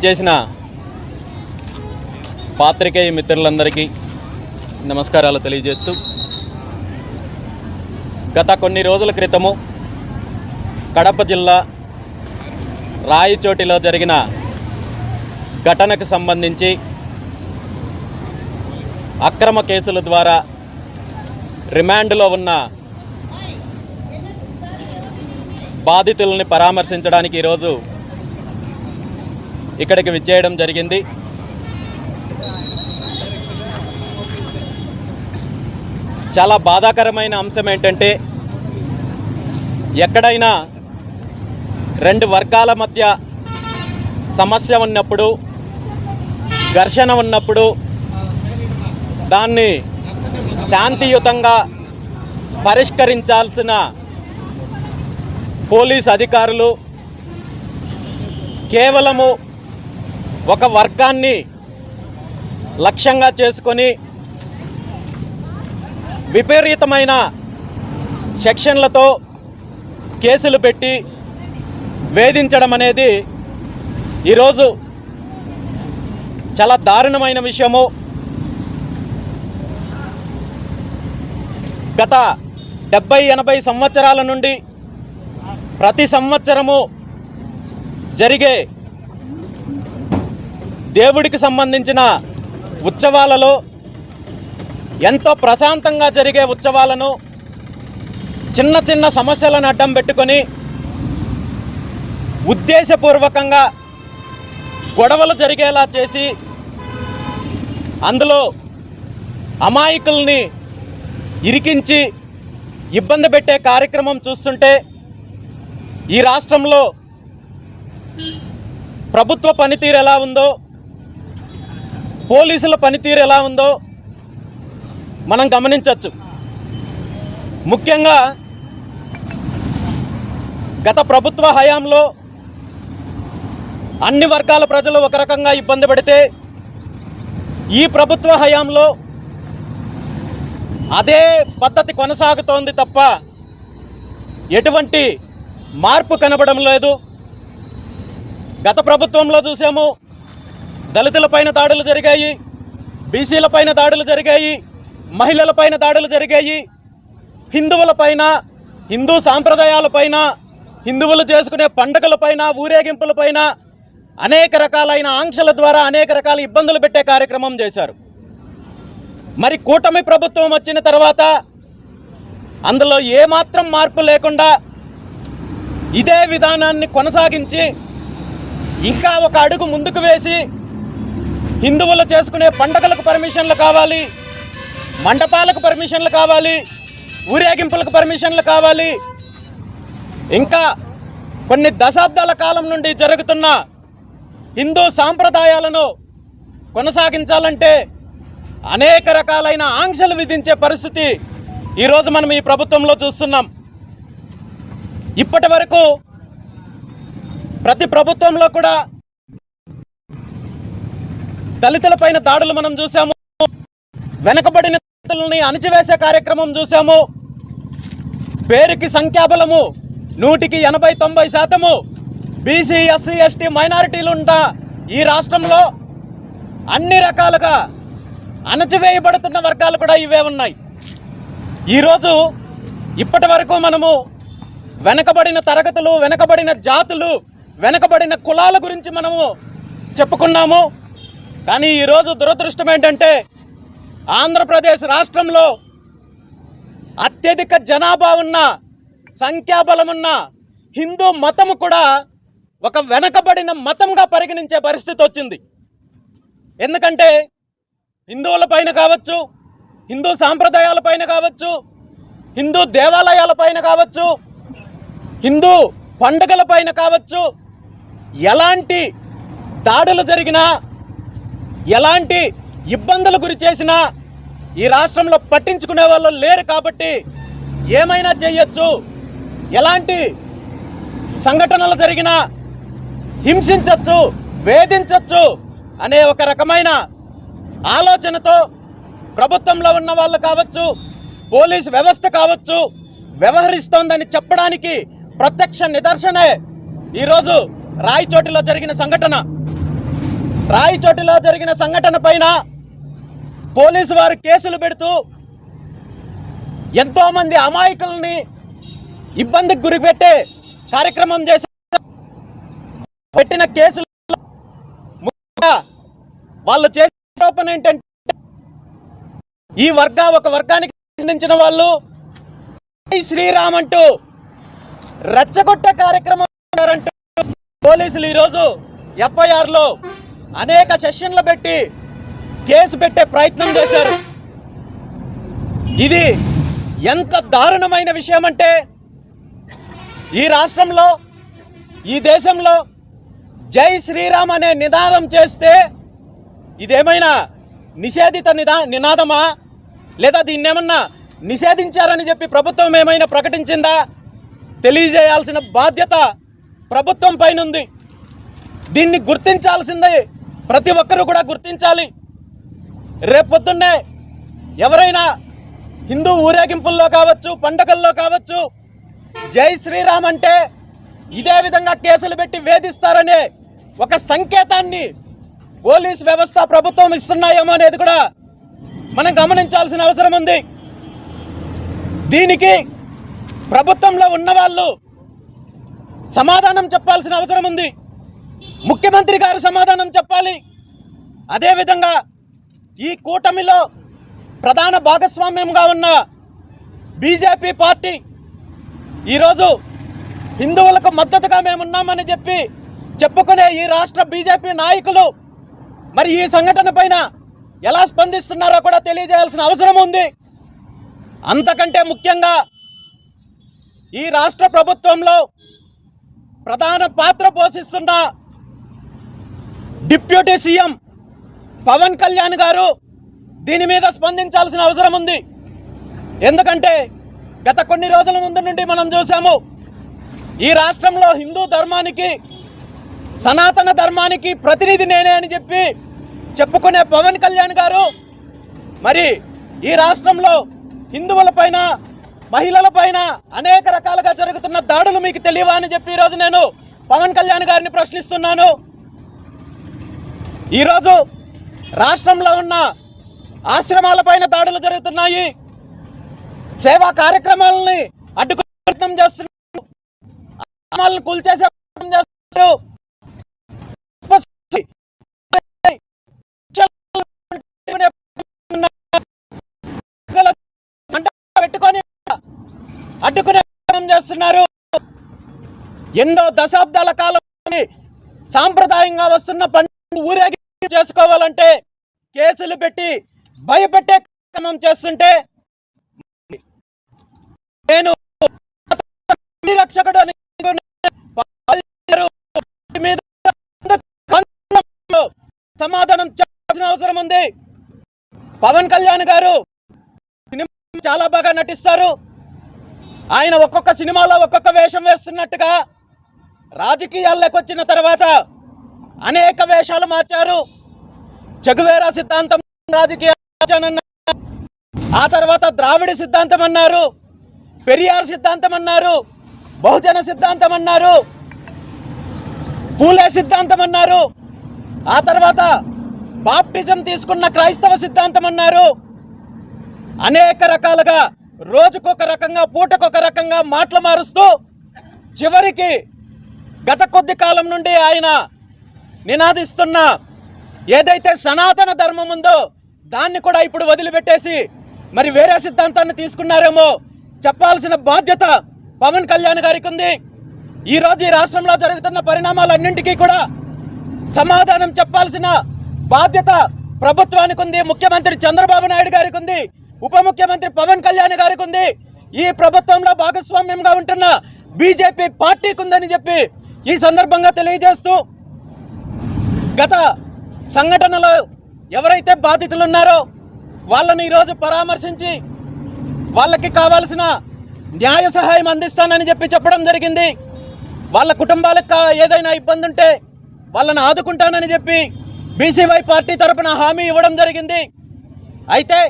విచ్చేసిన పాత్రికేయ మిత్రులందరికీ నమస్కారాలు తెలియజేస్తూ గత కొన్ని రోజుల క్రితము కడప జిల్లా రాయచోటిలో జరిగిన ఘటనకు సంబంధించి అక్రమ కేసుల ద్వారా రిమాండ్లో ఉన్న బాధితుల్ని పరామర్శించడానికి ఈరోజు ఇక్కడికి విచ్చేయడం జరిగింది. చాలా బాధాకరమైన అంశం ఏంటంటే ఎక్కడైనా రెండు వర్గాల మధ్య సమస్య ఉన్నప్పుడు ఘర్షణ ఉన్నప్పుడు దాన్ని శాంతియుతంగా పరిష్కరించాల్సిన పోలీస్ అధికారులు కేవలము ఒక వర్గాన్ని లక్ష్యంగా చేసుకొని విపరీతమైన సెక్షన్లతో కేసులు పెట్టి వేధించడం అనేది ఈరోజు చాలా దారుణమైన విషయము. గత డెబ్బై ఎనభై సంవత్సరాల నుండి ప్రతి సంవత్సరము జరిగే దేవుడికి సంబంధించిన ఉత్సవాలలో ఎంతో ప్రశాంతంగా జరిగే ఉత్సవాలను చిన్న చిన్న సమస్యలను అడ్డం పెట్టుకొని ఉద్దేశపూర్వకంగా గొడవలు జరిగేలా చేసి అందులో అమాయకుల్ని ఇరికించి ఇబ్బంది పెట్టే కార్యక్రమం చూస్తుంటే ఈ రాష్ట్రంలో ప్రభుత్వ పనితీరు ఎలా ఉందో పోలీసుల పనితీరు ఎలా ఉందో మనం గమనించవచ్చు. ముఖ్యంగా గత ప్రభుత్వ హయాంలో అన్ని వర్గాల ప్రజలు ఒక రకంగా ఇబ్బంది పడితే ఈ ప్రభుత్వ హయాంలో అదే పద్ధతి కొనసాగుతోంది తప్ప ఎటువంటి మార్పు కనబడం లేదు. గత ప్రభుత్వంలో చూసాము దళితులపైన దాడులు జరిగాయి బీసీలపైన దాడులు జరిగాయి మహిళలపైన దాడులు జరిగాయి. హిందువులపైన హిందూ సాంప్రదాయాలపైన హిందువులు చేసుకునే పండుగలపైన ఊరేగింపులపైన అనేక రకాలైన ఆంక్షల ద్వారా అనేక రకాల ఇబ్బందులు పెట్టే కార్యక్రమం చేశారు. మరి కూటమి ప్రభుత్వం వచ్చిన తర్వాత అందులో ఏమాత్రం మార్పు లేకుండా ఇదే విధానాన్ని కొనసాగించి ఇంకా ఒక అడుగు ముందుకు వేసి హిందువులు చేసుకునే పండగలకు పర్మిషన్లు కావాలి మండపాలకు పర్మిషన్లు కావాలి ఊరేగింపులకు పర్మిషన్లు కావాలి. ఇంకా కొన్ని దశాబ్దాల కాలం నుండి జరుగుతున్న హిందూ సాంప్రదాయాలను కొనసాగించాలంటే అనేక రకాలైన ఆంక్షలు విధించే పరిస్థితి ఈరోజు మనం ఈ ప్రభుత్వంలో చూస్తున్నాం. ఇప్పటి వరకు ప్రతి ప్రభుత్వంలో కూడా దళితులపైన దాడులు మనం చూసాము వెనకబడిన దళితులని అణిచివేసే కార్యక్రమం చూసాము పేరుకి సంఖ్యాబలము నూటికి ఎనభై తొంభై శాతము బీసీ ఎస్సీ ఎస్టీ మైనారిటీలు ఉంటా ఈ రాష్ట్రంలో. అన్ని రకాలుగా అణచివేయబడుతున్న వర్గాలు కూడా ఇవే ఉన్నాయి. ఈరోజు ఇప్పటి వరకు మనము వెనకబడిన తరగతులు వెనకబడిన జాతులు వెనకబడిన కులాల గురించి మనము చెప్పుకున్నాము. కానీ ఈరోజు దురదృష్టం ఏంటంటే ఆంధ్రప్రదేశ్ రాష్ట్రంలో అత్యధిక జనాభా ఉన్న సంఖ్యాబలం ఉన్న హిందూ మతం కూడా ఒక వెనకబడిన మతంగా పరిగణించే పరిస్థితి వచ్చింది. ఎందుకంటే హిందువుల పైన కావచ్చు హిందూ సాంప్రదాయాల పైన కావచ్చు హిందూ దేవాలయాల పైన కావచ్చు హిందూ పండుగల పైన కావచ్చు ఎలాంటి దాడులు జరిగినా ఎలాంటి ఇబ్బందులు గురి చేసినా ఈ రాష్ట్రంలో పట్టించుకునే వాళ్ళు లేరు కాబట్టి ఏమైనా చేయొచ్చు. ఎలాంటి సంఘటనలు జరిగినా హింసించవచ్చు వేధించవచ్చు అనే ఒక రకమైన ఆలోచనతో ప్రభుత్వంలో ఉన్న వాళ్ళు కావచ్చు పోలీస్ వ్యవస్థ కావచ్చు వ్యవహరిస్తోందని చెప్పడానికి ప్రత్యక్ష నిదర్శనే ఈరోజు రాయచోటిలో జరిగిన సంఘటన. రాయచోటిలో జరిగిన సంఘటన పైన పోలీసు వారు కేసులు పెడుతూ ఎంతోమంది అమాయకుల్ని ఇబ్బందికి గురిపెట్టే కార్యక్రమం చేసి పెట్టిన కేసులు వాళ్ళు చేసే ఆరోపణ ఏంటంటే ఈ వర్గ ఒక వర్గానికి సంబంధించిన వాళ్ళు శ్రీరామ్ అంటూ రెచ్చగొట్టే కార్యక్రమం పోలీసులు ఈరోజు ఎఫ్ఐఆర్లో అనేక సెషన్లు పెట్టి కేసు పెట్టే ప్రయత్నం చేశారు. ఇది ఎంత దారుణమైన విషయం అంటే ఈ రాష్ట్రంలో ఈ దేశంలో జై శ్రీరామ్ అనే నినాదం చేస్తే ఇదేమైనా నిషేధిత నిదా నినాదమా? లేదా దీన్ని ఏమన్నా నిషేధించారని చెప్పి ప్రభుత్వం ఏమైనా ప్రకటించిందా? తెలియజేయాల్సిన బాధ్యత ప్రభుత్వం పైన ఉంది దీన్ని గుర్తించాల్సిందే ప్రతి ఒక్కరూ కూడా గుర్తించాలి. రేపొద్దున్నే ఎవరైనా హిందూ ఊరేగింపుల్లో కావచ్చు పండగల్లో కావచ్చు జై శ్రీరామ్ అంటే ఇదే విధంగా కేసులు పెట్టి వేధిస్తారనే ఒక సంకేతాన్ని పోలీస్ వ్యవస్థ ప్రభుత్వం ఇస్తున్నాయేమో అనేది కూడా మనం గమనించాల్సిన అవసరం ఉంది. దీనికి ప్రభుత్వంలో ఉన్న వాళ్ళు సమాధానం చెప్పాల్సిన అవసరం ఉంది. ముఖ్యమంత్రి గారు సమాధానం చెప్పాలి. అదేవిధంగా ఈ కూటమిలో ప్రధాన భాగస్వామ్యంగా ఉన్న బీజేపీ పార్టీ ఈరోజు హిందువులకు మద్దతుగా మేమున్నామని చెప్పి చెప్పుకునే ఈ రాష్ట్ర బీజేపీ నాయకులు మరి ఈ సంఘటన పైన ఎలా స్పందిస్తున్నారో కూడా తెలియజేయాల్సిన అవసరం ఉంది. అంతకంటే ముఖ్యంగా ఈ రాష్ట్ర ప్రభుత్వంలో ప్రధాన పాత్ర పోషిస్తున్న డిప్యూటీ సీఎం పవన్ కళ్యాణ్ గారు దీని మీద స్పందించాల్సిన అవసరం ఉంది. ఎందుకంటే గత కొన్ని రోజుల ముందు నుండి మనం చూసాము ఈ రాష్ట్రంలో హిందూ ధర్మానికి సనాతన ధర్మానికి ప్రతినిధి నేనే అని చెప్పి చెప్పుకునే పవన్ కళ్యాణ్ గారు మరి ఈ రాష్ట్రంలో హిందువుల పైన మహిళల పైన అనేక రకాలుగా జరుగుతున్న దాడులు మీకు తెలియవా అని చెప్పి ఈరోజు నేను పవన్ కళ్యాణ్ గారిని ప్రశ్నిస్తున్నాను. ఈరోజు రాష్ట్రంలో ఉన్న ఆశ్రమాలపైన దాడులు జరుగుతున్నాయి. సేవా కార్యక్రమాలని అడ్డుకు ప్రయత్నం చేస్తున్నారు. ఆశ్రమాలను కూల్చేసే ప్రయత్నం చేస్తున్నారు. పెట్టుకొని అడ్డుకునే ప్రయత్నం చేస్తున్నారు. ఎన్నో దశాబ్దాల కాలం నుండి సాంప్రదాయంగా వస్తున్న పండుగ ఊరేగి చేసుకోవాలంటే కేసులు పెట్టి భయపెట్టే కార్యక్రమం చేస్తుంటే నేను రక్షకుడు మీద సమాధానం చెప్పాల్సిన అవసరం ఉంది. పవన్ కళ్యాణ్ గారు సినిమా చాలా బాగా నటిస్తారు. ఆయన ఒక్కొక్క సినిమాలో ఒక్కొక్క వేషం వేస్తున్నట్టుగా రాజకీయాల్లోకి వచ్చిన తర్వాత అనేక వేషాలు మార్చారు. చెగువేరా సిద్ధాంతం రాజకీయ ఆ తర్వాత ద్రావిడ సిద్ధాంతం అన్నారు పెరియార్ సిద్ధాంతం అన్నారు బహుజన సిద్ధాంతం అన్నారు పూలే సిద్ధాంతం అన్నారు ఆ తర్వాత బాప్టిజం తీసుకున్న క్రైస్తవ సిద్ధాంతం అన్నారు. అనేక రకాలుగా రోజుకొక రకంగా పూటకొక రకంగా మాటలు మారుస్తూ చివరికి గత కొద్ది కాలం నుండి ఆయన నినాదిస్తున్న ఏదైతే సనాతన ధర్మం ఉందో దాన్ని కూడా ఇప్పుడు వదిలిపెట్టేసి మరి వేరే సిద్ధాంతాన్ని తీసుకున్నారేమో చెప్పాల్సిన బాధ్యత పవన్ కళ్యాణ్ గారికి ఉంది. ఈరోజు ఈ రాష్ట్రంలో జరుగుతున్న పరిణామాలన్నింటికీ కూడా సమాధానం చెప్పాల్సిన బాధ్యత ప్రభుత్వానికి ఉంది. ముఖ్యమంత్రి చంద్రబాబు నాయుడు గారికి ఉంది. ఉప ముఖ్యమంత్రి పవన్ కళ్యాణ్ గారికి ఉంది. ఈ ప్రభుత్వంలో భాగస్వామ్యంగా ఉంటున్న బీజేపీ పార్టీకి ఉందని చెప్పి ఈ సందర్భంగా తెలియజేస్తూ గత సంఘటనలో ఎవరైతే బాధితులు ఉన్నారో వాళ్ళని ఈరోజు పరామర్శించి వాళ్ళకి కావాల్సిన న్యాయ సహాయం అందిస్తానని చెప్పి చెప్పడం జరిగింది. వాళ్ళ కుటుంబాలకు ఏదైనా ఇబ్బంది ఉంటే వాళ్ళని ఆదుకుంటానని చెప్పి బీసీవై పార్టీ తరపున హామీ ఇవ్వడం జరిగింది. అయితే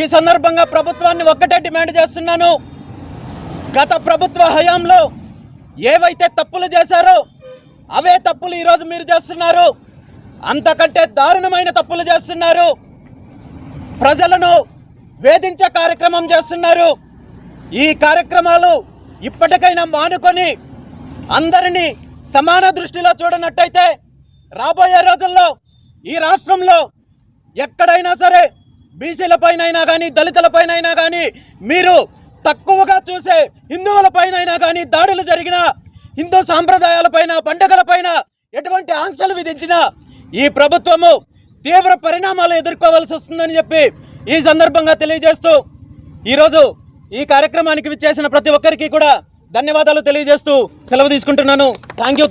ఈ సందర్భంగా ప్రభుత్వాన్ని ఒక్కటే డిమాండ్ చేస్తున్నాను. గత ప్రభుత్వ హయాంలో ఏవైతే తప్పులు చేశారో అవే తప్పులు ఈరోజు మీరు చేస్తున్నారు. అంతకంటే దారుణమైన తప్పులు చేస్తున్నారు. ప్రజలను వేధించే కార్యక్రమం చేస్తున్నారు. ఈ కార్యక్రమాలు ఇప్పటికైనా మానుకొని అందరినీ సమాన దృష్టిలో చూడనట్టయితే రాబోయే రోజుల్లో ఈ రాష్ట్రంలో ఎక్కడైనా సరే బీసీలపైనైనా కానీ దళితులపైనైనా కానీ మీరు తక్కువగా చూసే హిందువులపైనైనా కానీ దాడులు జరిగిన హిందూ సాంప్రదాయాలపైన పండుగలపైన ఎటువంటి ఆంక్షలు విధించినా ఈ ప్రభుత్వము తీవ్ర పరిణామాలు ఎదుర్కోవాల్సి వస్తుందని చెప్పి ఈ సందర్భంగా తెలియజేస్తూ ఈరోజు ఈ కార్యక్రమానికి విచ్చేసిన ప్రతి ఒక్కరికి కూడా ధన్యవాదాలు తెలియజేస్తూ సెలవు తీసుకుంటున్నాను. Thank you